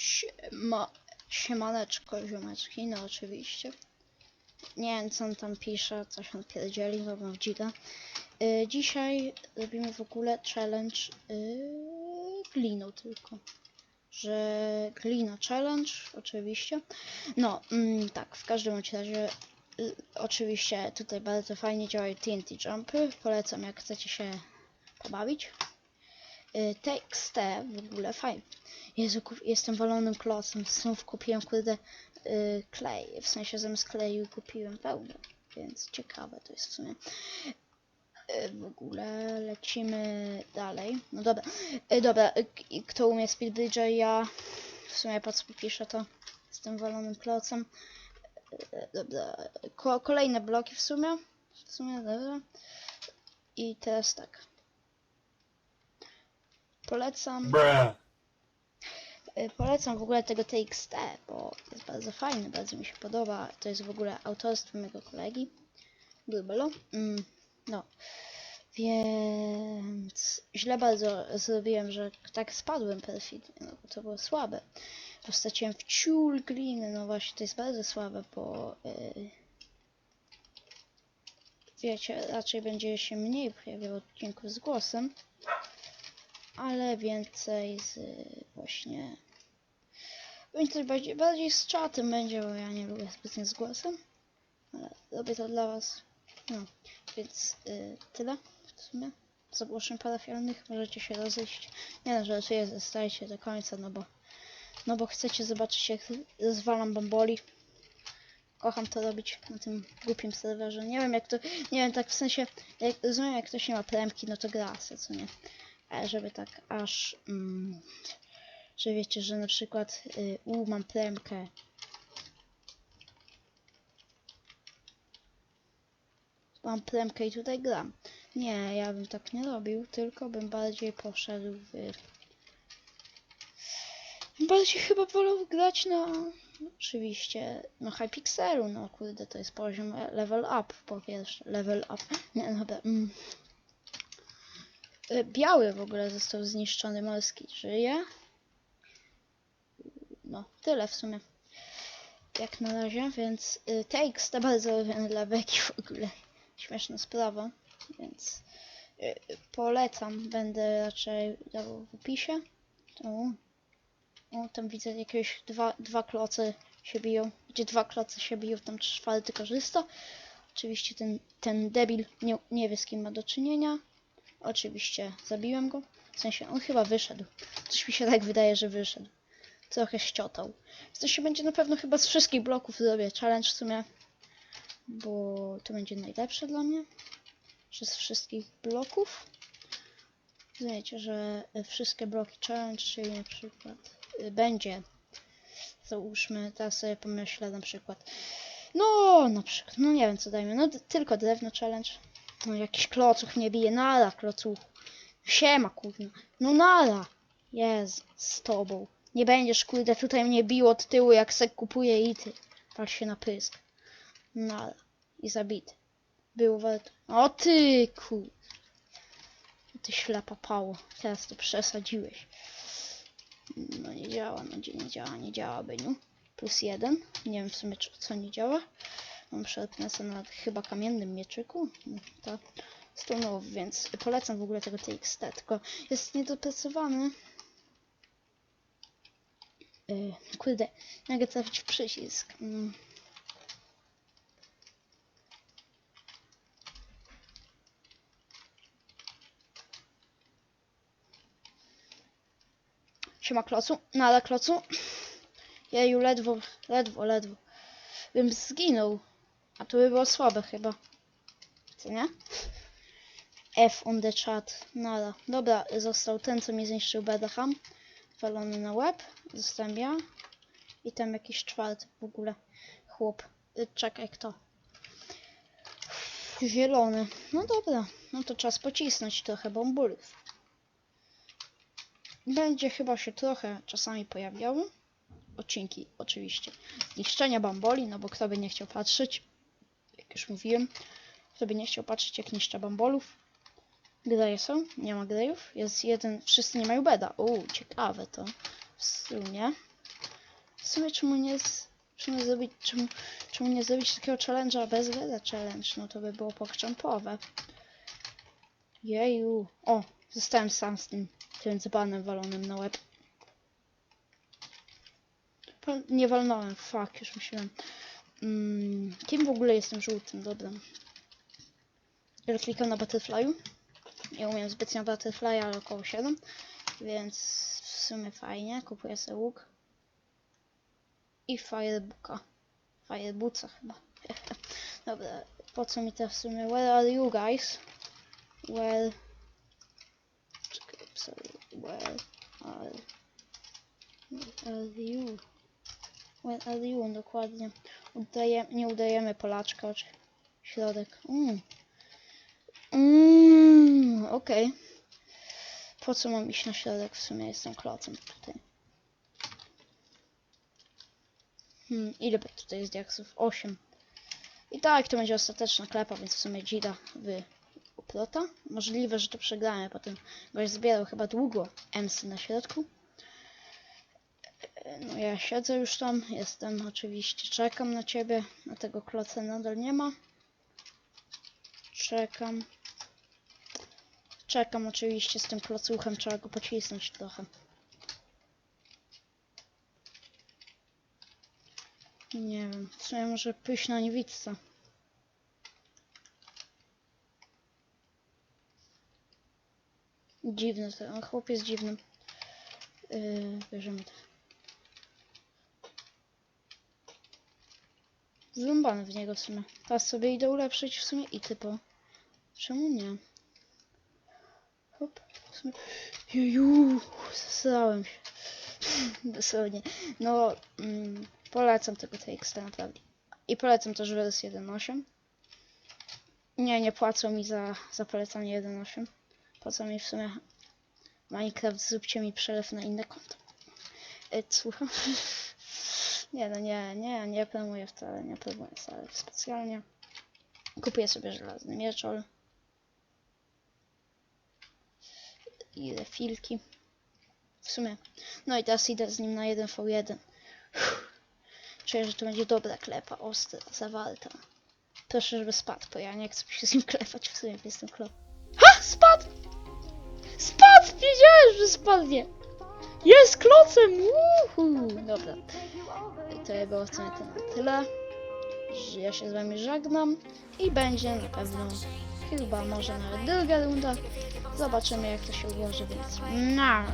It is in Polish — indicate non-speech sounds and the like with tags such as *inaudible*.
Siema, siemaneczko, ziomeczki, no oczywiście. Nie wiem, co on tam pisze, coś on pierdzieli, bo mam dzida. Y, dzisiaj robimy w ogóle challenge y, gliną tylko. Że glina challenge, oczywiście. No, mm, tak, w każdym razie y, oczywiście tutaj bardzo fajnie działają TNT jumpy. Polecam, jak chcecie się pobawić. Y, TXT w ogóle fajnie. Jezu, jestem walonym klocem. Znów kupiłem, kurde, y, klej. W sensie zamiast kleju kupiłem wełnę. Więc ciekawe to jest w sumie. Y, w ogóle lecimy dalej. No dobra. Y, dobra, kto umie speedbridge'a? Ja w sumie po co piszę to z tym walonym klocem. Dobra. Ko kolejne bloki w sumie. W sumie, dobra. I teraz tak. Polecam. Y, Polecam w ogóle tego TXT, bo jest bardzo fajny, bardzo mi się podoba. To jest w ogóle autorstwo mojego kolegi. Globalo. Mm, no. Więc źle bardzo zrobiłem, że tak spadłem perfidnie, no bo to było słabe. Bo straciłem w ciul gliny, no właśnie, to jest bardzo słabe, bo y, wiecie, raczej będzie się mniej pojawiało odcinków z głosem, ale więcej z właśnie Więcej bardziej, bardziej z czatem będzie, bo ja nie lubię zbytnio z głosem. Ale robię to dla was. No, więc y, tyle w sumie. Z ogłoszeń parafialnych możecie się rozejść. Nie no, żartuję, zostajcie do końca, no bo no bo chcecie zobaczyć jak rozwalam bamboli. Kocham to robić na tym głupim serwerze. Nie wiem jak to, nie wiem tak w sensie, jak, rozumiem jak ktoś nie ma premki, no to gra se, co nie. Ale żeby tak aż... Mm, że wiecie, że na przykład y, u mam premkę. Mam premkę i tutaj gram. Nie, ja bym tak nie robił, tylko bym bardziej poszedł w... Bardziej chyba wolał grać na... no, Oczywiście, no Hypixelu, no kurde, to jest poziom e, level up, po pierwsze, level up, nie, no dobra, mm. Y, Biały w ogóle został zniszczony, morski żyje. No, tyle w sumie. Jak na razie, więc y, takes to bardzo lubię dla beki w ogóle. Śmieszna sprawa, więc y, polecam. Będę raczej dawał w opisie. Tu. O, tam widzę jakieś dwa, dwa kloce się biją. Gdzie dwa kloce się biją, tam czwarty korzysta. Oczywiście ten, ten debil nie, nie wie z kim ma do czynienia. Oczywiście zabiłem go. W sensie on chyba wyszedł. Coś mi się tak wydaje, że wyszedł trochę ściotał. To się będzie na pewno chyba z wszystkich bloków zrobię challenge w sumie, bo to będzie najlepsze dla mnie. Że z wszystkich bloków. Wiecie, że wszystkie bloki challenge, czyli na przykład y, będzie, załóżmy, teraz sobie pomyślę na przykład, no na przykład, no nie wiem co dajmy, no tylko drewno challenge. No jakiś klocuch mnie bije, nara klocuch. Siema kurna, no nara. Jest z tobą. Nie będziesz, kurde, tutaj mnie bił od tyłu, jak sek kupuje i ty. Pal się na pysk. No, i zabity. Było warto. O ty, kur... Ty ślepa pało. Teraz to przesadziłeś. No nie działa, no nie działa, nie działa, Beniu. Plus jeden. Nie wiem w sumie, co nie działa. Mam przetnę na chyba kamiennym mieczyku. No, To stunów, więc polecam w ogóle tego TXT, tylko jest niedopracowany. Yy, kurde, mogę trafić w przycisk. Mm. Siema klocu, nada klocu. Jeju, ledwo, ledwo, ledwo. Bym zginął. A to by było słabe chyba. Co nie? F on the chat. Nada. Dobra, został ten, co mi zniszczył Bedaham. Walony na łeb. Zostałem ja. I tam jakiś czwarty w ogóle. Chłop. Y, Czekaj, kto? Zielony. No dobra. No to czas pocisnąć trochę bombulów. Będzie chyba się trochę czasami pojawiało. Odcinki oczywiście. Niszczenia bamboli, no bo kto by nie chciał patrzeć. Jak już mówiłem. Kto by nie chciał patrzeć jak niszczę bambolów. Greje są? Nie ma grejów? Jest jeden, wszyscy nie mają beda. Uuu, ciekawe to. W sumie. sumie czemu nie czemu zrobić, czemu, czemu nie zrobić takiego challenge'a bez Weda challenge? No to by było pokrzampowe. Jeju. O, zostałem sam z tym, tym dzbanem walonym na łeb. Nie walnąłem, fuck, już myślałem. Mm, kim w ogóle jestem żółtym? Dobra. Ja klikam na Butterfly'u. Nie umiem zbytnio Butterfly'a, ale około 7. Więc w sumie fajnie. Kupuję sobie łuk. I Firebooka. Firebooca chyba. *laughs* Dobra, po co mi to w sumie? Where are you guys? Where... Czekaj, sorry. Where are... Where are you? Where are you? Dokładnie. Udaje, nie udajemy Polaczka. oczy- Środek. Mm. Mm, okej. Po co mam iść na środek? W sumie jestem klocem tutaj. Hmm, ile tutaj jest diaksów? 8. I tak, to będzie ostateczna klepa, więc w sumie Gida w uplota. Możliwe, że to przegramy, potem goś zbierał chyba długo emsy na środku. No ja siedzę już tam, jestem oczywiście, czekam na ciebie, na tego kloca nadal nie ma. Czekam. Czekam oczywiście z tym klocuchem, trzeba go pocisnąć trochę. Nie wiem, w sumie może pójść na niewidca. Dziwny ten chłop jest dziwny. Yy, bierzemy to. Zrąbany w niego w sumie. Teraz sobie idę ulepszyć w sumie i typo. Czemu nie? Hop. W sumie... Jeju, zesrałem się. *laughs* Dosłownie. No, mm, polecam tego teksta naprawdę. I polecam też wersję 1.8. Nie, nie płacą mi za, za polecanie 1.8. Płacą mi w sumie Minecraft, zróbcie mi przelew na inne konto. E, słucham? *laughs* nie, no nie, nie, nie planuję wcale, nie planuję wcale specjalnie. Kupię sobie żelazny mieczol. I refilki. W sumie. No i teraz idę z nim na 1v1. Czuję, że to będzie dobra klepa, ostra, zawarta. Proszę, żeby spadł, bo ja nie chcę się z nim klepać w sumie, jestem klop. Ha! Spadł! Spadł! Wiedziałem, że spadnie! Jest klocem! Dobra. To było w sumie to na tyle. Że Ja się z wami żegnam i będzie na pewno chyba może nawet druga runda. Zobaczymy jak to się ułoży, więc na.